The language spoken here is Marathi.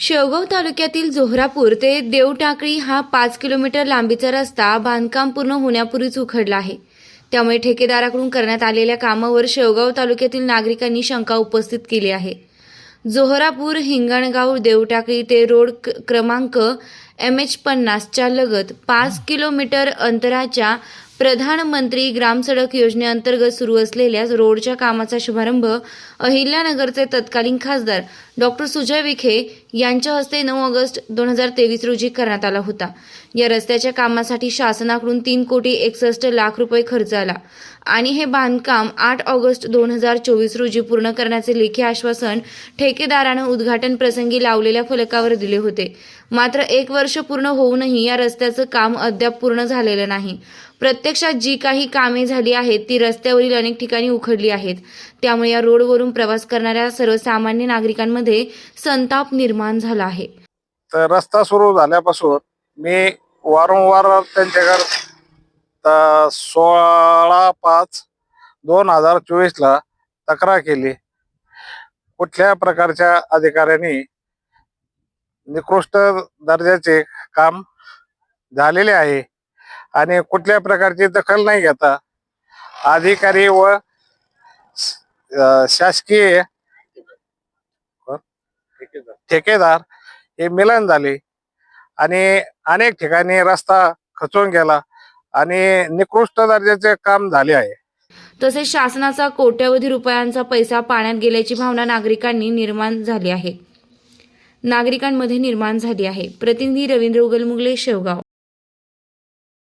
शेवगाव तालुक्यातील जोहरापूर ते देवटाकळी हा पाच किलोमीटर लांबीचा रस्ता बांधकाम पूर्ण होण्यापूर्वीच उखडला आहे. त्यामुळे ठेकेदाराकडून करण्यात आलेल्या कामावर शेवगाव तालुक्यातील नागरिकांनी शंका उपस्थित केली आहे. जोहरापूर हिंगणगाव देवटाकळी ते रोड क- क्रमांक एम एच पन्नासच्या लगत पाच किलोमीटर अंतराच्या प्रधानमंत्री ग्रामसडक योजनेअंतर्गत सुरू असलेल्या रोडच्या कामाचा शुभारंभ अहिल्यानगरचे तत्कालीन खासदार डॉक्टर सुजय विखे यांच्या हस्ते नऊ ऑगस्ट दोन हजार तेवीस रोजी करण्यात आला होता. या रस्त्याच्या कामासाठी शासनाकडून तीन कोटी एकसष्ट लाख रुपये खर्च आला आणि हे बांधकाम आठ ऑगस्ट दोन हजार चोवीस रोजी पूर्ण करण्याचे लेखी आश्वासन ठेकेदारानं उद्घाटन प्रसंगी लावलेल्या फलकावर दिले होते. मात्र एक वर्ष पूर्ण होऊनही या रस्त्याचं काम अद्याप पूर्ण झालेलं नाही. प्रत्यक्षात जी काही कामे झाली आहेत ती रस्त्यावरील अनेक ठिकाणी उखडली आहेत. त्यामुळे या रोडवरून प्रवास करणाऱ्या सर्वसामान्य नागरिकांमध्ये संताप निर्माण झाला आहे. तर रस्ता सुरू झाल्यापासून मी वारंवार त्यांच्याकडे सोळा पाच दोन हजार चोवीसला तक्रार केली. कुठल्या प्रकारच्या अधिकाऱ्यांनी निकृष्ट दर्जाचे काम झालेले आहे? आणि कुठल्या प्रकारची दखल नाही घेता. अधिकारी व शासकीय ठेकेदार हे मिलन झाले. आणि अनेक ठिकाणी रस्ता खचून गेला आणि निकृष्ट दर्जाचे काम झाले आहे. तसेच शासनाचा कोट्यवधी रुपयांचा पैसा पाण्यात गेल्याची भावना नागरिकांनी निर्माण झाली आहे. नागरिकांमध्ये निर्माण झाली आहे. प्रतिनिधी रवींद्र उगलमुगले शेवगाव.